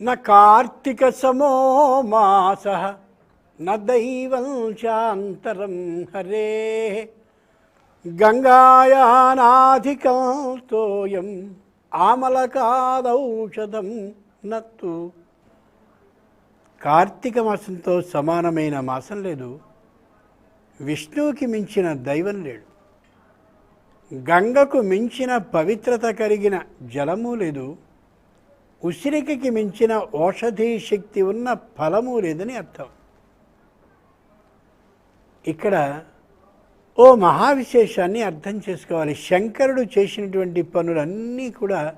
न कार्तिकसमो मासः न दैवं चान्तरं हरेः गङ्गायानाधिकं तोयम् ఆమలకాదౌషధం నత్తు కార్తీక మాసంతో సమానమైన మాసం లేదు విష్ణువుకి మించిన దైవం లేడు గంగకు మించిన పవిత్రత కలిగిన జలము లేదు ఉసిరికకి మించిన ఔషధీ శక్తి ఉన్న ఫలము లేదని అర్థం. ఇక్కడ ఓ మహావిశేషాన్ని అర్థం చేసుకోవాలి. శంకరుడు చేసినటువంటి పనులన్నీ కూడా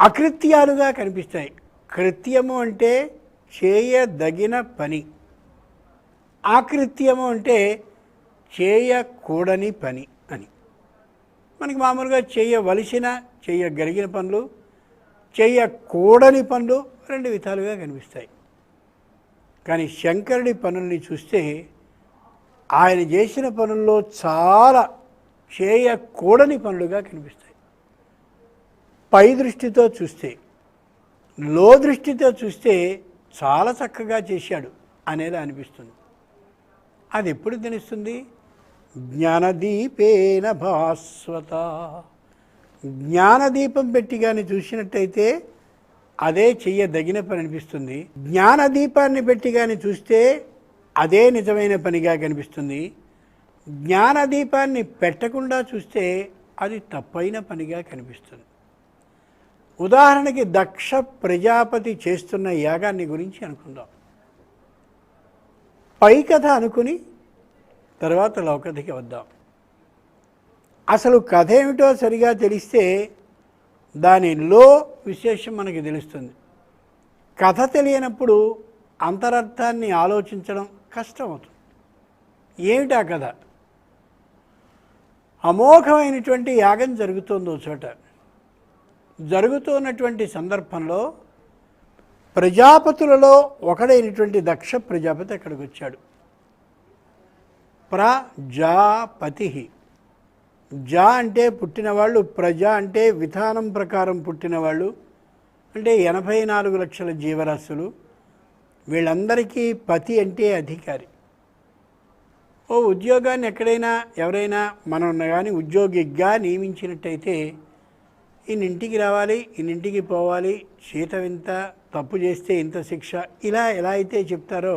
అకృత్యాలుగా కనిపిస్తాయి. కృత్యము అంటే చేయదగిన పని. ఆకృత్యము అంటే చేయకూడని పని అని. మనకి మామూలుగా చేయవలసిన చేయగలిగిన పనులు చేయకూడని పనులు రెండు విధాలుగా కనిపిస్తాయి. కానీ శంకరుడి పనుల్ని చూస్తే ఆయన చేసిన పనుల్లో చాలా చేయకూడని పనులుగా కనిపిస్తాయి. పై దృష్టితో చూస్తే లో దృష్టితో చూస్తే చాలా చక్కగా చేశాడు అనేది అనిపిస్తుంది. అది ఎప్పుడు తెలుస్తుంది? జ్ఞానదీపేన భాస్వత. జ్ఞానదీపం పెట్టి కానీ చూసినట్టయితే అదే చెయ్యదగిన పని అనిపిస్తుంది. జ్ఞానదీపాన్ని పెట్టి కానీ చూస్తే అదే నిజమైన పనిగా కనిపిస్తుంది. జ్ఞానదీపాన్ని పెట్టకుండా చూస్తే అది తప్పైన పనిగా కనిపిస్తుంది. ఉదాహరణకి దక్ష ప్రజాపతి చేస్తున్న యాగాన్ని గురించి అనుకుందాం. పై కథ అనుకుని తర్వాత లోకథకి వద్దాం. అసలు కథ ఏమిటో సరిగా తెలిస్తే దానిలో విశేషం మనకి తెలుస్తుంది. కథ తెలియనప్పుడు అంతరర్థాన్ని ఆలోచించడం కష్టం అవుతుంది ఏమిటా కథ? అమోఘమైనటువంటి యాగం జరుగుతోందో చోట. జరుగుతున్నటువంటి సందర్భంలో ప్రజాపతులలో ఒకడైనటువంటి దక్ష ప్రజాపతి అక్కడికి వచ్చాడు. ప్రజాపతి జా అంటే పుట్టినవాళ్ళు ప్రజ అంటే విధానం ప్రకారం పుట్టినవాళ్ళు అంటే ఎనభై నాలుగు లక్షల జీవరాశులు వీళ్ళందరికీ పతి అంటే అధికారి. ఓ ఉద్యోగాన్ని ఎక్కడైనా ఎవరైనా మనం కానీ ఉద్యోగిగా నియమించినట్టయితే ఇన్నింటికి రావాలి ఇన్నింటికి పోవాలి జీతం ఇంత తప్పు చేస్తే ఇంత శిక్ష ఇలా ఎలా అయితే చెప్తారో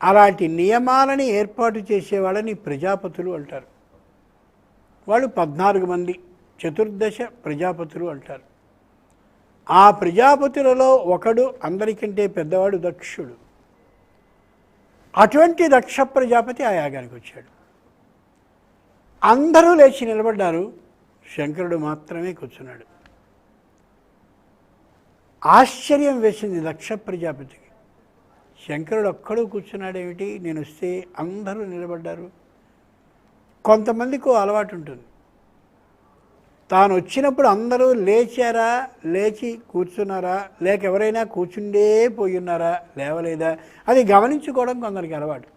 అలాంటి నియమాలని ఏర్పాటు చేసేవాళ్ళని ప్రజాపతులు అంటారు. వాళ్ళు పద్నాలుగు మంది చతుర్దశ ప్రజాపతులు అంటారు. ఆ ప్రజాపతులలో ఒకడు అందరికంటే పెద్దవాడు దక్షుడు. అటువంటి దక్ష ప్రజాపతి ఆ యాగానికి వచ్చాడు. అందరూ లేచి నిలబడ్డారు. శంకరుడు మాత్రమే కూర్చున్నాడు. ఆశ్చర్యం వేసింది దక్ష ప్రజాపతికి. శంకరుడు ఒక్కడు కూర్చున్నాడేమిటి? నేను వస్తే అందరూ నిలబడ్డారు. కొంతమందికి అలవాటు ఉంటుంది. తాను వచ్చినప్పుడు అందరూ లేచారా లేచి కూర్చున్నారా లేక ఎవరైనా కూర్చుండే పోయి ఉన్నారా లేవలేదా అది గమనించుకోవడం కొందరికి అలవాటు.